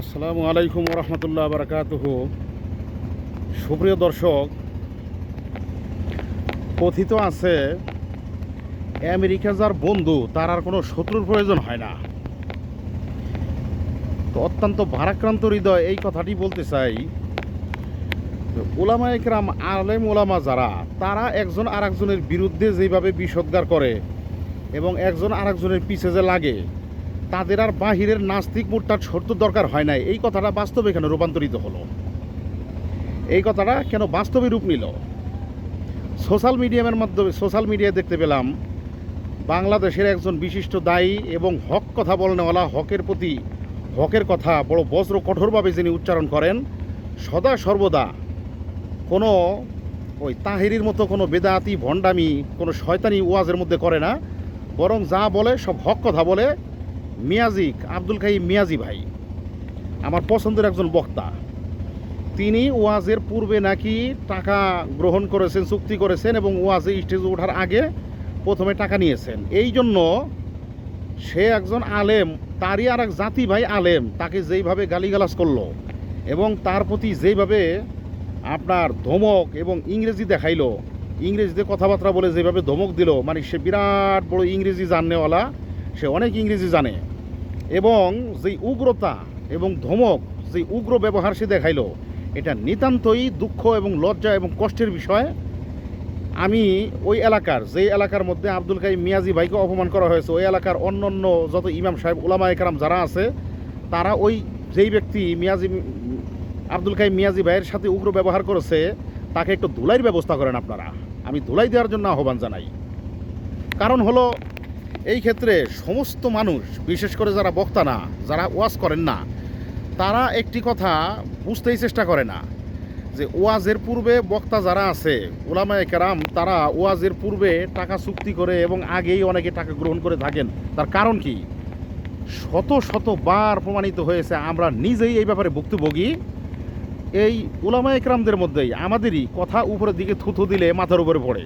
আসসালামু আলাইকুম রহমতুল্লাহ বারকাতুহ। সুপ্রিয় দর্শক, কথিত আছে আমেরিকা যার বন্ধু, তার আর কোনো শত্রুর প্রয়োজন হয় না। তো অত্যন্ত ভারাক্রান্ত হৃদয় এই কথাটি বলতে চাই। ওলামা একরাম আলেম ওলামা যারা, তারা একজন আরেকজনের বিরুদ্ধে যেভাবে বিষোদ্গার করে এবং একজন আরেকজনের পিছে যে লাগে তাদের আর বাহিরের নাস্তিক মুরতার শর্ত দরকার হয় নাই। এই কথাটা বাস্তবে কেন রূপান্তরিত হলো? এই কথাটা কেন বাস্তবে রূপ নিল? সোশ্যাল মিডিয়ামের মাধ্যমে, সোশ্যাল মিডিয়ায় দেখতে পেলাম, বাংলাদেশের একজন বিশিষ্ট দায়ী এবং হক কথা বলনেওয়ালা হকের প্রতি, হকের কথা বড় বজ্র কঠোরভাবে যিনি উচ্চারণ করেন, সদা সর্বদা কোনো ওই তাহিরির মতো কোনো বেদাতি, ভণ্ডামি, কোনো শয়তানি ওয়াজের মধ্যে করে না, বরং যা বলে সব হক কথা বলে মিয়াজিক, আব্দুল কাইম মিয়াজি ভাই, আমার পছন্দের একজন বক্তা। তিনি ওয়াজের পূর্বে নাকি টাকা গ্রহণ করেছেন, চুক্তি করেছেন এবং ওয়াজে স্টেজে ওঠার আগে প্রথমে টাকা নিয়েছেন। এই জন্য সে একজন আলেম, তারই আর এক জাতি ভাই আলেম, তাকে যেইভাবে গালিগালাজ করল এবং তার প্রতি যেইভাবে আপনার ধমক এবং ইংরেজি দেখাইলো, ইংরেজিতে কথাবার্তা বলে যেভাবে ধমক দিল মানে সে বিরাট বড় ইংরেজি জাননেওয়ালা, সে অনেক ইংরেজি জানে। এবং যেই উগ্রতা এবং ধমক যেই উগ্র ব্যবহার সে দেখাইল, এটা নিতান্তই দুঃখ এবং লজ্জা এবং কষ্টের বিষয়। আমি ওই এলাকার, যেই এলাকার মধ্যে আব্দুল কাইম মিয়াজি ভাইকে অপমান করা হয়েছে, ওই এলাকার অন্য অন্য যত ইমাম সাহেব ওলামা একরাম যারা আছে, তারা ওই যেই ব্যক্তি মিয়াজি, আব্দুল কাইম মিয়াজি ভাইয়ের সাথে উগ্র ব্যবহার করেছে, তাকে একটু ধুলাইয়ের ব্যবস্থা করেন আপনারা। আমি ধুলাই দেওয়ার জন্য আহ্বান জানাই। কারণ হলো এই ক্ষেত্রে সমস্ত মানুষ, বিশেষ করে যারা বক্তা না, যারা ওয়াজ করেন না, তারা একটি কথা বুঝতেই চেষ্টা করে না যে ওয়াজের পূর্বে বক্তা যারা আছে ওলামায় কেরাম, তারা ওয়াজের পূর্বে টাকা চুক্তি করে এবং আগেই অনেকে টাকা গ্রহণ করে থাকেন। তার কারণ কি? শত শত বার প্রমাণিত হয়েছে, আমরা নিজেই এই ব্যাপারে ভুক্তভোগী। এই ওলামা একরামদের মধ্যেই আমাদেরই কথা উপরের দিকে থুথু দিলে মাথার উপরে পড়ে।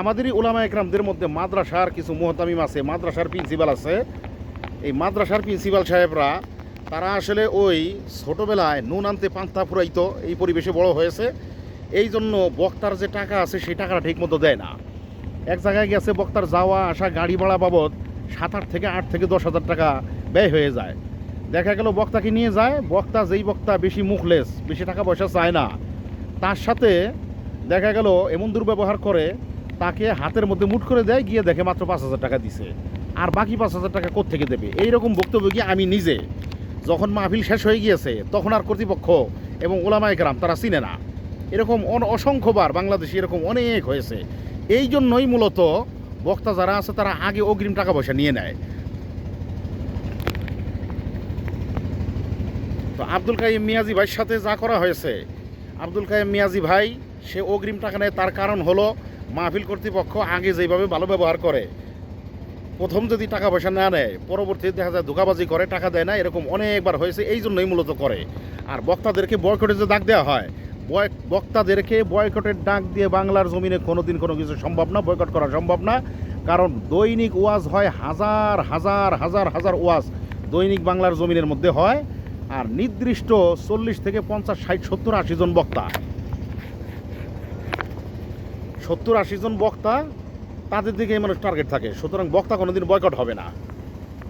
আমাদেরই ওলামা একরামদের মধ্যে মাদ্রাসার কিছু মোহতামিম আছে, মাদ্রাসার প্রিন্সিপাল আছে। এই মাদ্রাসার প্রিন্সিপাল সাহেবরা, তারা আসলে ওই ছোটোবেলায় নুন আনতে পান্তা ফুরাইতো, এই পরিবেশে বড় হয়েছে। এই জন্য বক্তার যে টাকা আছে, সেই টাকাটা ঠিকমতো দেয় না। এক জায়গায় গেছে বক্তার যাওয়া, আসা, গাড়ি ভাড়া বাবদ সাত আট থেকে আট থেকে দশ হাজার টাকা ব্যয় হয়ে যায়। দেখা গেল বক্তাকে নিয়ে যায়? বক্তা যেই বক্তা বেশি মুখলেস, বেশি টাকা পয়সা চায় না। তার সাথে দেখা গেল এমন দুর্ব্যবহার করে তাকে হাতের মধ্যে মুঠ করে দেয়, গিয়ে দেখে মাত্র পাঁচ হাজার টাকা দিছে। আর বাকি পাঁচ হাজার টাকা কোত্থেকে দেবে? এইরকম বক্তব্য গিয়ে আমি নিজে? যখন মাহফিল শেষ হয়ে গিয়েছে, তখন আর কর্তৃপক্ষ এবং ওলামায় গ্রাম তারা চিনে না। এরকম অসংখ্যবার বাংলাদেশে এরকম অনেক হয়েছে। এই জন্যই মূলত বক্তা যারা আছে, তারা আগে অগ্রিম টাকা পয়সা নিয়ে নেয়। তো আব্দুল কাইম মিয়াজি ভাইয়ের সাথে যা করা হয়েছে। আব্দুল কাইম মিয়াজি ভাই, সে অগ্রিম টাকা নেয়, তার কারণ হলো মাহফিল কর্তৃপক্ষ আগে যেভাবে ভালো ব্যবহার করে, প্রথম যদি টাকা পয়সা না নেয়, পরবর্তীতে দেখা যায় ধোকাবাজি করে, টাকা দেয় না, এরকম অনেকবার হয়েছে, এই জন্যই মূলত করে। আর বক্তাদেরকে বয়কটের যে ডাক দেওয়া হয়, বয়, বক্তাদেরকে বয়কটের ডাক দিয়ে বাংলার জমিনে কোনোদিন কোনো কিছু সম্ভব না, বয়কট করা সম্ভব না। কারণ দৈনিক ওয়াজ হয় হাজার হাজার হাজার হাজার ওয়াজ দৈনিক বাংলার জমিনের মধ্যে হয়। আর নির্দিষ্ট চল্লিশ থেকে পঞ্চাশ, ষাট, সত্তর, আশি জন বক্তা। সত্তর আশি জন বক্তা, তাদের দিকে মানুষ টার্গেট থাকে। সুতরাং বক্তা কোনোদিন বয়কট হবে না।